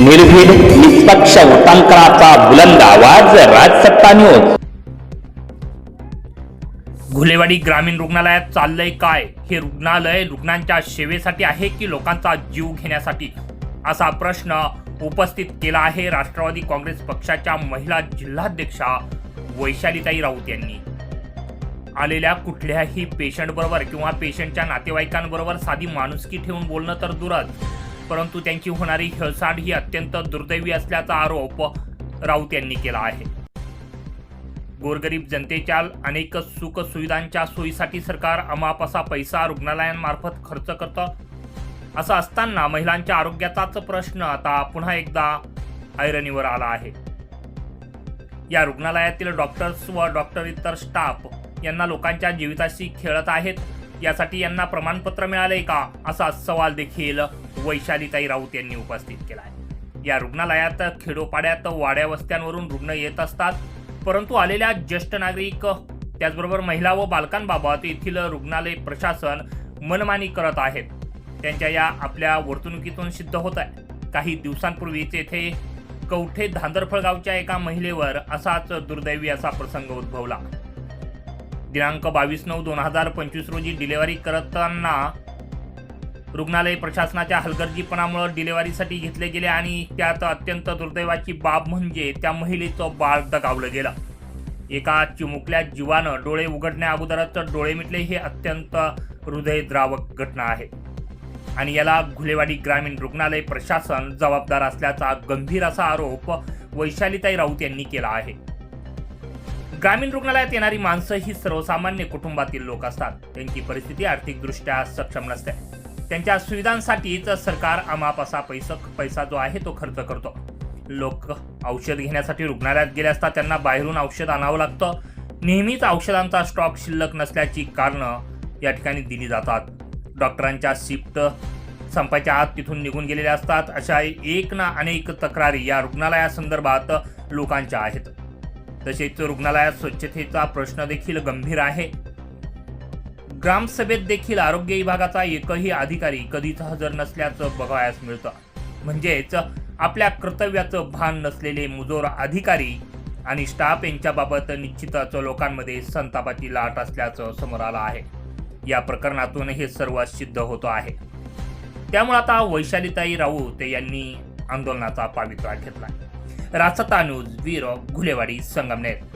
निर्भीड निष्पक्ष वृत्तांकनाचा बुलंद आवाज राजसत्ता न्यूज घुलेवाडी ग्रामीण रुग्णालयात चाललंय काय? हे रुग्णालय रुग्णांच्या सेवेसाठी आहे की लोकांचा जीव घेण्यासाठी? असा प्रश्न उपस्थित केला आहे राष्ट्रवादी काँग्रेस पक्षाच्या महिला जिल्हाध्यक्षा वैशालीताई राऊत यांनी. आलेल्या कुठल्याही पेशंटबरोबर किंवा पेशंटच्या नातेवाईकांबरोबर साधी माणुसकी ठेवून बोलणं तर दूरच. परंतु त्यांची होणारी हेळसांड ही अत्यंत दुर्दैवी असल्याचा आरोप राऊत यांनी केला आहे. गोरगरीब जनतेच्या अनेक सुख सुविधांच्या सोयीसाठी सरकार अमाप असा पैसा रुग्णालयांमार्फत खर्च करतं? असं असताना महिलांच्या आरोग्याचाच प्रश्न आता पुन्हा एकदा ऐरणीवर आला आहे. या रुग्णालयातील डॉक्टर्स व डॉक्टर इतर स्टाफ यांना लोकांच्या जीविताशी खेळत आहेत? यासाठी यांना प्रमाणपत्र मिळाले का? असा सवाल देखील वैशालीताई राऊत यांनी उपस्थित केला आहे. या रुग्णालयात खेडोपाड्यात वाड्या वस्त्यांवरून रुग्ण येत असतात परंतु आलेल्या ज्येष्ठ नागरिक त्याचबरोबर महिला व बालकांबाबत येथील रुग्णालय प्रशासन मनमानी करत आहेत त्यांच्या या आपल्या वर्तणुकीतून सिद्ध होत आहे. काही दिवसांपूर्वीच येथे कवठे धांदरफळ गावच्या एका महिलेवर असाच दुर्दैवी असा प्रसंग उद्भवला. दिनांक बावीस नऊ दोन हजार पंचवीस रोजी डिलेव्हरी करताना रुग्णालय प्रशासनाच्या हलगर्जीपणामुळे डिलेव्हरीसाठी घेतले गेले आणि त्यात अत्यंत दुर्दैवाची बाब म्हणजे त्या महिलेचं बाळ दगावलं गेलं. एका चिमुकल्या जीवानं डोळे उघडण्या अगोदरच डोळे मिटले हे अत्यंत हृदयद्रावक घटना आहे. आणि याला घुलेवाडी ग्रामीण रुग्णालय प्रशासन जबाबदार असल्याचा गंभीर असा आरोप वैशालीताई राऊत यांनी केला आहे. ग्रामीण रुग्णालयात येणारी माणसं ही सर्वसामान्य कुटुंबातील लोक असतात. त्यांची परिस्थिती आर्थिकदृष्ट्या सक्षम नसते. त्यांच्या सुविधांसाठीच सरकार अमाप असा पैसा पैसा जो आहे तो खर्च करतो. लोक औषध घेण्यासाठी रुग्णालयात गेले असता त्यांना बाहेरून औषध आणावं लागतं. नेहमीच औषधांचा स्टॉक शिल्लक नसल्याची कारणं या ठिकाणी दिली जातात. डॉक्टरांच्या शिफ्ट संपायच्या आत तिथून निघून गेलेल्या असतात. अशा एक ना अनेक तक्रारी या रुग्णालयासंदर्भात लोकांच्या आहेत. तसेच रुग्णालयात स्वच्छतेचा प्रश्न देखील गंभीर आहे. ग्रामसभेत देखील आरोग्य विभागाचा एकही अधिकारी कधीच हजर नसल्याचं बघायस मिळतं. म्हणजेच आपल्या कर्तव्याचं भान नसलेले मुजोर अधिकारी आणि स्टाफ यांच्याबाबत निश्चितच लोकांमध्ये संतापाची लाट असल्याचं समोर आलं आहे. या प्रकरणातून हे सर्व सिद्ध होतं आहे. त्यामुळे आता वैशालीताई राऊत यांनी आंदोलनाचा पावित्रा घेतला रासता news bureau Ghulewadi Sangamner.